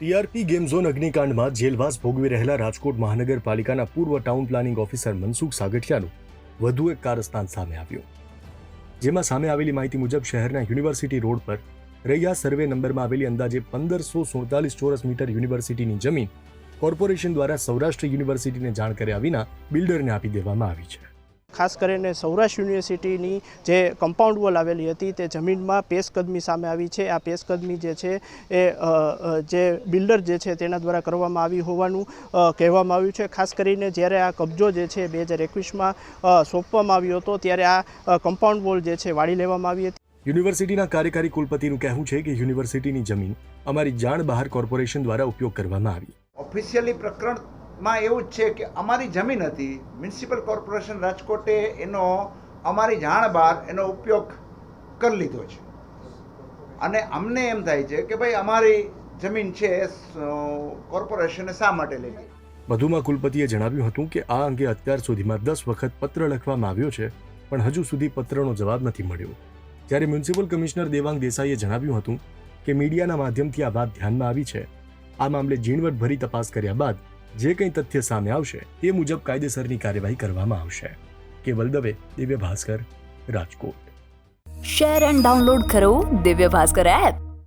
TRP game zone અગ્નિકાંડમાં જેલવાસ ભોગવી રહેલા રાજકોટ મહાનગરપાલિકાના પૂર્વ ટાઉન પ્લાનિંગ ઓફિસર મનસુખ સાગઠિયાનું વધુ એક કારસ્તાન સામે આવ્યું. જેમાં સામે આવેલી માહિતી મુજબ શહેરના યુનિવર્સિટી રોડ પર રૈયા સર્વે નંબરમાં આવેલી અંદાજે પંદરસો સુડતાલીસ ચોરસ મીટર યુનિવર્સિટીની જમીન કોર્પોરેશન દ્વારા સૌરાષ્ટ્ર યુનિવર્સિટીને જાણ કર્યા વિના બિલ્ડરને આપી દેવામાં આવી છે. ખાસ કરીને સૌરાષ્ટ્ર યુનિવર્સિટીની જે કમ્પાઉન્ડ વોલ આવેલી હતી તે જમીનમાં પેશકદમી સામે આવી છે. આ પેશકદમી જે છે એ જે બિલ્ડર જે છે તેના દ્વારા કરવામાં આવી હોવાનું કહેવામાં આવ્યું છે. ખાસ કરીને જ્યારે આ કબજો જે છે બે હજાર એકવીસમાં સોંપવામાં આવ્યો હતો ત્યારે આ કમ્પાઉન્ડ વોલ જે છે વાળી લેવામાં આવી હતી. યુનિવર્સિટીના કાર્યકારી કુલપતિનું કહેવું છે કે યુનિવર્સિટીની જમીન અમારી જાણ બહાર કોર્પોરેશન દ્વારા ઉપયોગ કરવામાં આવી. ઓફિશિયલી પ્રકરણમાં એવું જ છે કે અમારી જમીન હતી, મ્યુનિસિપલ કોર્પોરેશન રાજકોટે એનો અમારી જાણ બહાર એનો ઉપયોગ કરી લીધો છે. અને અમને એમ થાય છે કે ભાઈ અમારી જમીન છે કોર્પોરેશને શા માટે લઈ વધુમાં કુલપતિએ જણાવ્યું હતું કે આ અંગે અત્યાર સુધીમાં દસ વખત પત્ર લખવામાં આવ્યો છે, પણ હજુ સુધી પત્રનો જવાબ નથી મળ્યો. જ્યારે મ્યુનિસિપલ કમિશનર દેવાંગ દેસાઈએ જણાવ્યું હતું કે મીડિયાના માધ્યમથી આ વાત ધ્યાનમાં આવી છે. આ મામલે ઝીણવટભરી તપાસ કર્યા બાદ જે કંઈ તથ્ય સામે આવશે તે મુજબ કાયદેસરની કાર્યવાહી કરવામાં આવશે. Keval Dave, Divya Bhaskar, Rajkot. Share and download કરો દિવ્ય ભાસ્કર એપ.